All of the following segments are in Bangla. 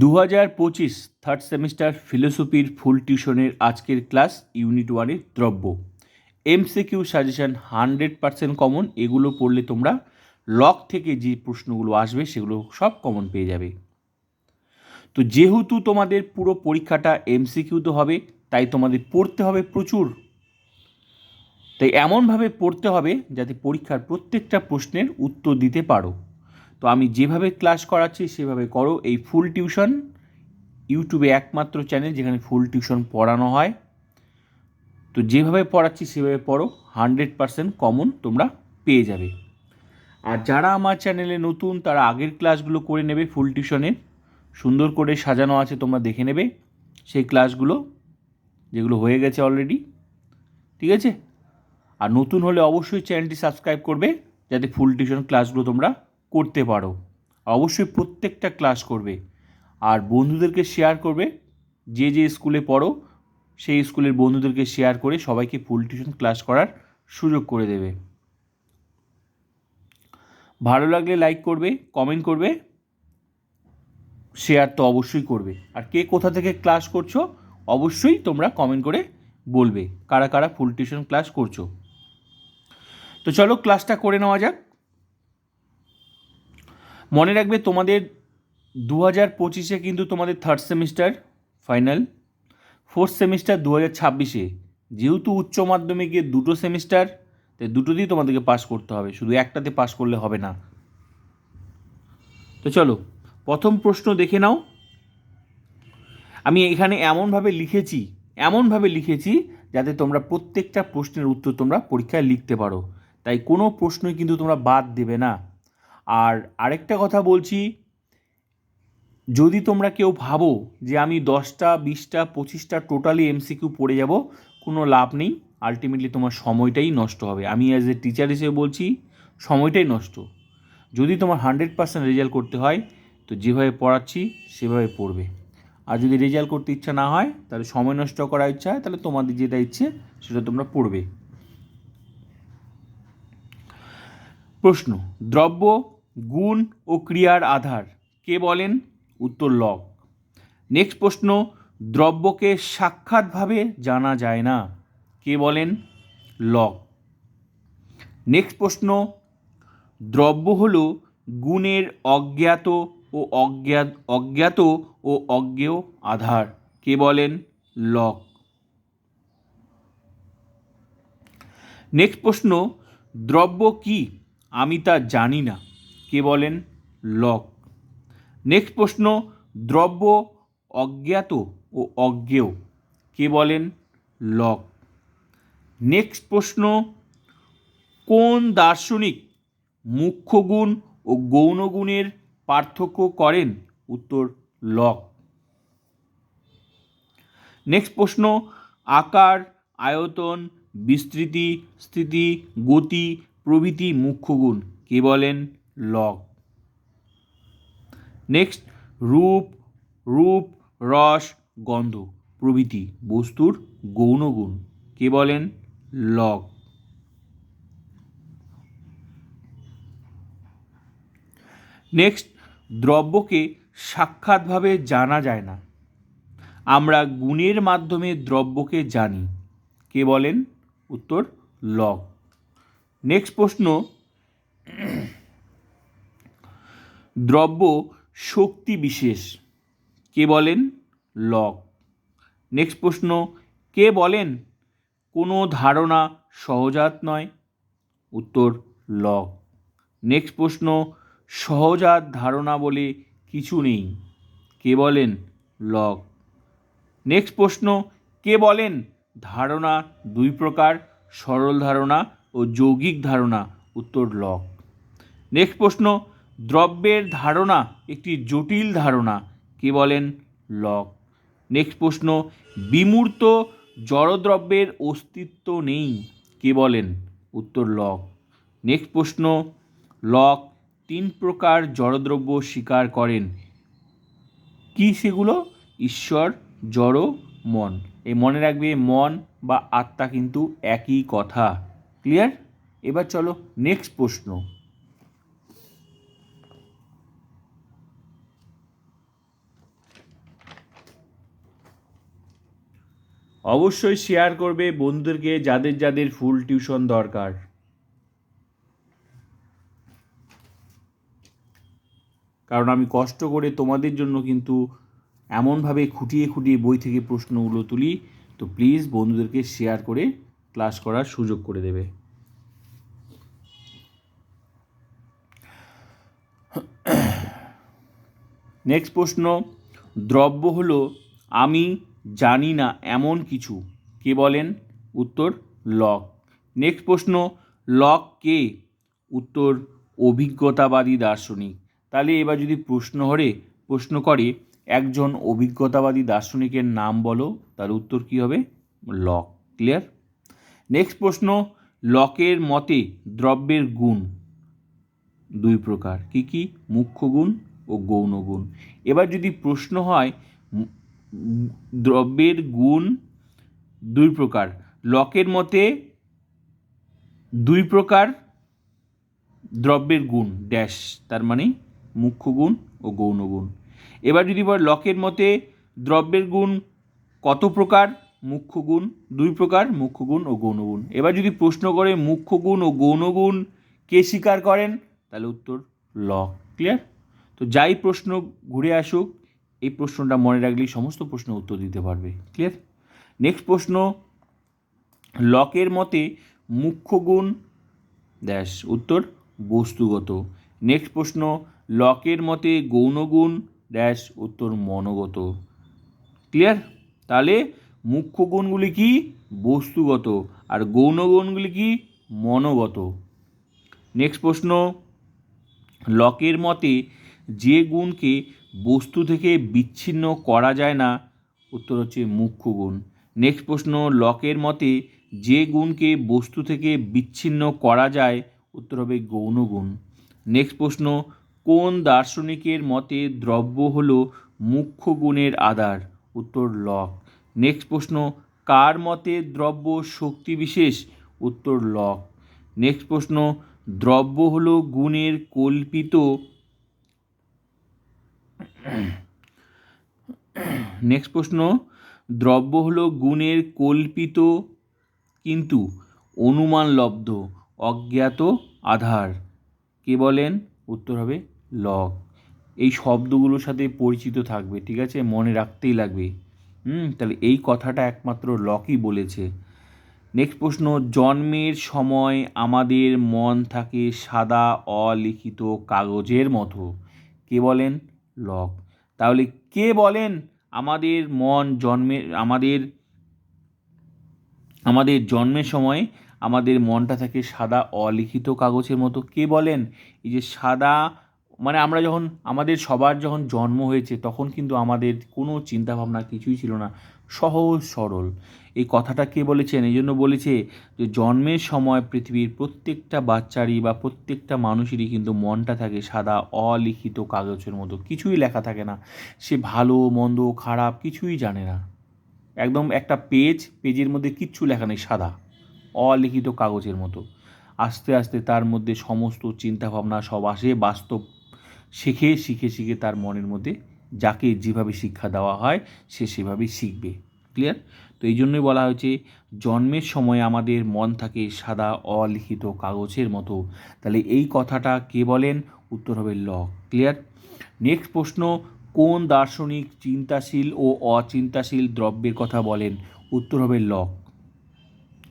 দু হাজার পঁচিশ থার্ড সেমিস্টার ফিলোসফির ফুল টিউশনের আজকের ক্লাস ইউনিট ওয়ানের দ্রব্য। MCQ suggestion hundred percent common এগুলো পড়লে তোমরা লক থেকে যে প্রশ্নগুলো আসবে সেগুলো সব কমন পেয়ে যাবে। তো যেহেতু তোমাদের পুরো পরীক্ষাটা এমসিকিউতে হবে, তাই তোমাদের পড়তে হবে প্রচুর। তাই এমনভাবে পড়তে হবে যাতে পরীক্ষার প্রত্যেকটা প্রশ্নের উত্তর দিতে পারো। তো আমি যেভাবে ক্লাস করাচ্ছি, সেভাবে করো। এই ফুল টিউশন ইউটিউবে একমাত্র চ্যানেল যেখানে ফুল টিউশন পড়ানো হয়। তো যেভাবে পড়াচ্ছি, সেভাবে পড়ো। হান্ড্রেড পারসেন্ট কমন তোমরা পেয়ে যাবে। আর যারা আমার চ্যানেলে নতুন, তারা আগের ক্লাসগুলো করে নেবে ফুল টিউশনের সুন্দর করে সাজানো আছে, তোমরা দেখে নেবে। সেই ক্লাসগুলো যেগুলো হয়ে গেছে অলরেডি ঠিক আছে? আর নতুন হলে অবশ্যই চ্যানেলটি সাবস্ক্রাইব করবে, যাতে ফুল টিউশন ক্লাসগুলো তোমরা করতে পারো। অবশ্যই প্রত্যেকটা ক্লাস করবে। আর বন্ধুদেরকে শেয়ার করবে। যে যে স্কুলে পড়ো, সেই স্কুলের বন্ধুদেরকে শেয়ার করে সবাইকে ফুল টিউশন ক্লাস করার সুযোগ করে দেবে। ভালো লাগলে লাইক করবে কমেন্ট করবে। শেয়ার তো অবশ্যই করবে। আর কে কোথা থেকে ক্লাস করছ, অবশ্যই তোমরা কমেন্ট করে বলবে। কারা কারা ফুল টিউশন ক্লাস করছ। তো চলো ক্লাসটা করে নেওয়া যাক। মনে রাখবে তোমাদের দু হাজার পঁচিশে কিন্তু তোমাদের third semester final fourth semester দু হাজার ছাব্বিশে। যেহেতু উচ্চ মাধ্যমিকে দুটো সেমিস্টার তাই দুটো দুটোতেই তোমাদেরকে পাস করতে হবে। শুধু একটাতে পাস করলে হবে না। তো চলো, প্রথম প্রশ্ন দেখে নাও। আমি এখানে এমনভাবে লিখেছি এমনভাবে লিখেছি যাতে তোমরা প্রত্যেকটা প্রশ্নের উত্তর তোমরা পরীক্ষায় লিখতে পারো। তাই কোনো প্রশ্নই কিন্তু তোমরা বাদ দেবে না। আর আরেকটা কথা বলছি, যদি তোমরা কেউ ভাবো যে আমি দশটা, বিশটা, পঁচিশটা টোটালি এমসিকিউ পড়ে যাব, কোনো লাভ নেই। আলটিমেটলি তোমার সময়টাই নষ্ট হবে। আমি অ্যাজ এ টিচার হিসেবে বলছি, সময়টাই নষ্ট। যদি তোমার হান্ড্রেড পার্সেন্ট রেজাল্ট করতে হয়, তো যেভাবে পড়াচ্ছি, সেভাবে পড়বে। আর যদি রেজাল্ট করতে ইচ্ছা না হয়, তাহলে সময় নষ্ট করার ইচ্ছা হয়, তাহলে তোমাদের যেটা ইচ্ছে, সেটা তোমরা পড়বে। প্রশ্ন, দ্রব্য গুণ ও ক্রিয়ার আধার। কে বলেন? উত্তর লক নেক্সট প্রশ্ন, দ্রব্যকে সাক্ষাৎভাবে জানা যায় না। কে বলেন? লক নেক্সট প্রশ্ন, দ্রব্য হল গুণের অজ্ঞাত ও অজ্ঞাত অজ্ঞাত ও অজ্ঞেয় আধার। কে বলেন? লক নেক্সট প্রশ্ন, দ্রব্য কি? আমি তা জানি না। কে বলেন? লক। নেক্সট প্রশ্ন, দ্রব্য অজ্ঞাত ও অজ্ঞেয়, কে বলেন? লক। নেক্সট প্রশ্ন, কোন দার্শনিক মুখ্য গুণ ও গৌণ গুণের পার্থক্য করেন? উত্তর, লক। নেক্সট প্রশ্ন, আকার, আয়তন, বিস্তৃতি, স্থিতি, গতি, প্রভৃতি মুখ্য গুণ কে বলেন? লক নেক্সট রূপ রূপ, রস, গন্ধ, প্রভৃতি, বস্তুর গৌণ গুণ কে বলেন? লক নেক্সট দ্রব্যকে সাক্ষাৎভাবে জানা যায় না। আমরা গুণের মাধ্যমে দ্রব্যকে জানি। কে বলেন? উত্তর লক নেক্সট প্রশ্ন দ্রব্য শক্তি বিশেষ। কে বলেন? লক। নেক্সট প্রশ্ন, কে বলেন? কোনো ধারণা সহজাত নয়? উত্তর, লক। নেক্সট প্রশ্ন, সহজাত ধারণা বলে কিছু নেই। কে বলেন? লক। নেক্সট প্রশ্ন, কে বলেন? ধারণা দুই প্রকার, সরল ধারণা ও যৌগিক ধারণা। উত্তর, লক। নেক্সট প্রশ্ন দ্রব্যের ধারণা একটি জটিল ধারণা। কে বলেন? লক। নেক্সট প্রশ্ন, বিমূর্ত জড়দ্রব্যের অস্তিত্ব নেই। কে বলেন? উত্তর লক। নেক্সট প্রশ্ন, লক তিন প্রকার জড়দ্রব্য স্বীকার করেন। কি সেগুলো? ঈশ্বর, জড়, মন। এই মনে রাখবে, মন বা আত্মা কিন্তু একই কথা। ক্লিয়ার? এবার চলো, নেক্সট প্রশ্ন। অবশ্যই শেয়ার করবে বন্ধুদেরকে যাদের যাদের ফুল টিউশন দরকার। কারণ আমি কষ্ট করে তোমাদের জন্য কিন্তু এমনভাবে খুঁটিয়ে খুঁটিয়ে বই থেকে প্রশ্নগুলো তুলি, তো প্লিজ বন্ধুদেরকে শেয়ার করে ক্লাস করার সুযোগ করে দেবে। নেক্সট প্রশ্ন, দ্রব্য হলো আমি জানি না এমন কিছু। কে বলেন? উত্তর, লক। নেক্সট প্রশ্ন, লক কে? উত্তর, অভিজ্ঞতাবাদী দার্শনিক। তাহলে এবার যদি প্রশ্ন হরে, প্রশ্ন করে, একজন অভিজ্ঞতাবাদী দার্শনিকের নাম বলো, তার উত্তর কী হবে? লক। ক্লিয়ার? নেক্সট প্রশ্ন, লকের মতে দ্রব্যের গুণ দুই প্রকার। কি কি? মুখ্য গুণ ও গৌণ গুণ। এবার যদি প্রশ্ন হয় দ্রব্যের গুণ দুই প্রকার। লকের মতে দুই প্রকার দ্রব্যের গুণ, ড্যাশ তার মানে মুখ্য গুণ ও গৌণ গুণ। এবার যদি বল লকের মতে দ্রব্যের গুণ কত প্রকার? মুখ্য গুণ দুই প্রকার, মুখ্য গুণ ও গৌণ গুণ। এবার যদি প্রশ্ন করে মুখ্য গুণ ও গৌণ গুণ কে স্বীকার করেন? তাহলে উত্তর লক, ক্লিয়ার? তো যাই প্রশ্ন ঘুরে আসুক এই প্রশ্নটা মনে রাখলেই সমস্ত প্রশ্ন উত্তর দিতে পারবে। ক্লিয়ার নেক্সট প্রশ্ন, লকের মতে মুখ্য গুণ ড্যাশ উত্তর বস্তুগত। নেক্সট প্রশ্ন, লকের মতে গৌণগুণ ড্যাশ উত্তর মনোগত। ক্লিয়ার তাহলে মুখ্য গুণগুলি কি? বস্তুগত। আর গৌণ গুণগুলি কি? মনোগত। নেক্সট প্রশ্ন, লকের মতে যে গুণকে বস্তু থেকে বিচ্ছিন্ন করা যায় না। উত্তর হচ্ছে মুখ্য গুণ। নেক্সট প্রশ্ন, লকের মতে যে গুণকে বস্তু থেকে বিচ্ছিন্ন করা যায়, উত্তর হবে গৌণ গুণ। নেক্সট প্রশ্ন, কোন দার্শনিকের মতে দ্রব্য হল মুখ্য গুণের আধার? উত্তর লক। নেক্সট প্রশ্ন, কার মতে দ্রব্য শক্তি বিশেষ? উত্তর লক। নেক্সট প্রশ্ন, দ্রব্য হল গুণের কল্পিত নেক্সট প্রশ্ন, দ্রব্য হলো গুণের কল্পিত কিন্তু অনুমানলব্ধ অজ্ঞাত আধার। কে বলেন? উত্তর হবে লগ এই শব্দগুলোর সাথে পরিচিত থাকবে, ঠিক আছে? মনে রাখতেই লাগবে। হুম, তাহলে এই কথাটা একমাত্র লকই বলেছে। নেক্সট প্রশ্ন, জন্মের সময় আমাদের মন থাকে সাদা, অলিখিত কাগজের মতো। কে বলেন? লক। তাহলে কে বলেন আমাদের মন জন্মে, আমাদের আমাদের জন্মের সময় আমাদের মনটা থাকে সাদা অলিখিত কাগজের মতো? কে বলেন? এই যে সাদা মানে আমরা যখন, আমাদের সবার যখন জন্ম হয়েছে, তখন কিন্তু আমাদের কোনো চিন্তাভাবনা কিছুই ছিল না। সহজ সরল। এই কথাটা কে বলেছেন? এই জন্য বলেছে যে, জন্মের সময় পৃথিবীর প্রত্যেকটা বাচ্চারই বা প্রত্যেকটা মানুষেরই কিন্তু মনটা থাকে সাদা, অলিখিত কাগজের মতো। কিছুই লেখা থাকে না। সে ভালো, মন্দ, খারাপ কিছুই জানে না। একদম একটা পেজ, পেজের মধ্যে কিচ্ছু লেখা নেই, সাদা, অলিখিত কাগজের মতো। আস্তে আস্তে তার মধ্যে সমস্ত চিন্তাভাবনা সব আসে, বাস্তব শিখে শিখে শিখে তার মনের মধ্যে যাকে যেভাবে শিক্ষা দেওয়া হয়, সে সেভাবেই শিখবে। ক্লিয়ার তো এই জন্যই বলা হয়েছে, জন্মের সময় আমাদের মন থাকে সাদা, অলিখিত কাগজের মতো। তাহলে এই কথাটা কে বলেন? উত্তর হবে ল। ক্লিয়ার নেক্সট প্রশ্ন, কোন দার্শনিক চিন্তাশীল ও অচিন্তাশীল দ্রব্যের কথা বলেন? উত্তর হবে লক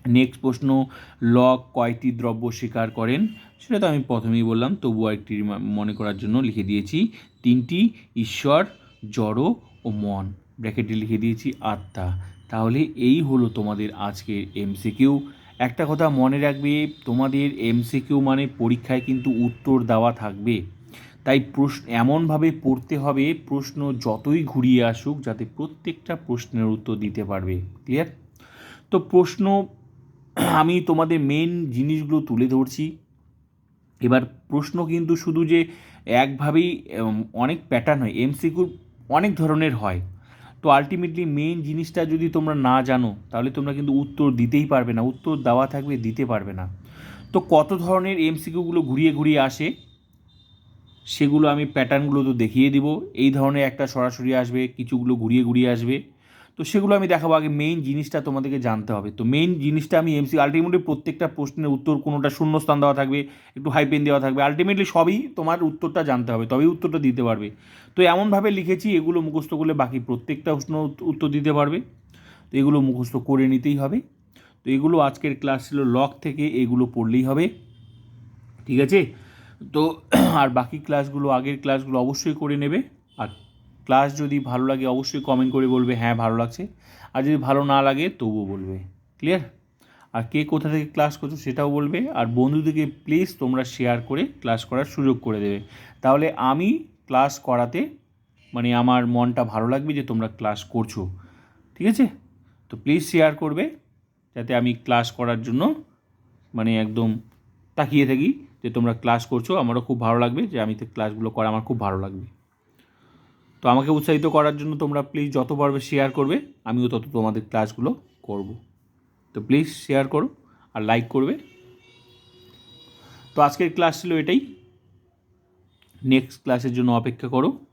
নেক্সট প্রশ্ন, লক কয়টি দ্রব্য স্বীকার করেন? সেটা তো আমি প্রথমেই বললাম, তবুও একটি মনে করার জন্য লিখে দিয়েছি, তিনটি, ঈশ্বর, জড় ও মন। ব্র্যাকেটে লিখে দিয়েছি, আত্মা। তাহলে এই হলো তোমাদের আজকের এমসিকিউ একটা কথা মনে রাখবে, তোমাদের এমসিকিউ মানে পরীক্ষায় কিন্তু উত্তর দেওয়া থাকবে। তাই প্রশ্ন, এমনভাবে পড়তে হবে, প্রশ্ন যতই ঘুরিয়ে আসুক, যাতে প্রত্যেকটা প্রশ্নের উত্তর দিতে পারবে। ক্লিয়ার তো প্রশ্ন আমি তোমাদের মেন জিনিসগুলো তুলে ধরছি। এবার প্রশ্ন কিন্তু শুধু যে একভাবেই অনেক প্যাটার্ন হয় এমসিকিউ অনেক ধরনের হয়। তো আলটিমেটলি মেন জিনিসটা যদি তোমরা না জানো, তাহলে তোমরা কিন্তু উত্তর দিতেই পারবে না, উত্তর দেওয়া থাকবে, দিতে পারবে না। তো কত ধরনের এমসিকিউগুলো ঘুরিয়ে ঘুরিয়ে আসে, সেগুলো আমি প্যাটার্নগুলো তো দেখিয়ে দিব। এই ধরনের একটা সরাসরি আসবে, কিছুগুলো ঘুরিয়ে ঘুরিয়ে আসবে। তো সেগুলো আমি দেখাবো। আগে মেইন জিনিসটা তোমাদেরকে জানতে হবে। তো মেইন জিনিসটা আমি এমসি আলটিমেটলি প্রত্যেকটা প্রশ্নের উত্তর, কোনোটা শূন্যস্থান দেওয়া থাকবে, একটু হাইপেন দেওয়া থাকবে। আলটিমেটলি সবই তোমার উত্তরটা জানতে হবে, তবেই উত্তরটা দিতে পারবে। তো এমনভাবে লিখেছি, এগুলো মুখস্থ করলে বাকি প্রত্যেকটা প্রশ্ন উত্তর দিতে পারবে। তো এগুলো মুখস্থ করে নিতেই হবে। তো এগুলো আজকের ক্লাস ছিল লক থেকে, এগুলো পড়লেই হবে। ঠিক আছে? তো আর বাকি ক্লাসগুলো আগের ক্লাসগুলো অবশ্যই করে নেবে। আর ক্লাস যদি ভালো লাগে, অবশ্যই কমেন্ট করে বলবে হ্যাঁ ভালো লাগছে। আর যদি ভালো না লাগে, তবুও বলবে। ক্লিয়ার আর কে কোথা থেকে ক্লাস করছ সেটাও বলবে। আর বন্ধুদেরকে প্লিজ তোমরা শেয়ার করে ক্লাস করার সুযোগ করে দেবে। তাহলে আমি ক্লাস করাতে মানে আমার মনটা ভালো লাগবে যে তোমরা ক্লাস করছ। ঠিক আছে? তো প্লিজ শেয়ার করবে, যাতে আমি ক্লাস করার জন্য মানে একদম তাকিয়ে থাকি যে তোমরা ক্লাস করছ। আমারও খুব ভালো লাগবে যে আমি ক্লাসগুলো করা, আমার খুব ভালো লাগবে। তো আমাকে উৎসাহিত করার জন্য তোমরা প্লিজ যত পারবে শেয়ার করবে, আমিও তত তোমাদের ক্লাসগুলো করব। তো প্লিজ শেয়ার করো আর লাইক করবে। তো আজকের ক্লাস ছিল এটাই। নেক্সট ক্লাসের জন্য অপেক্ষা করো।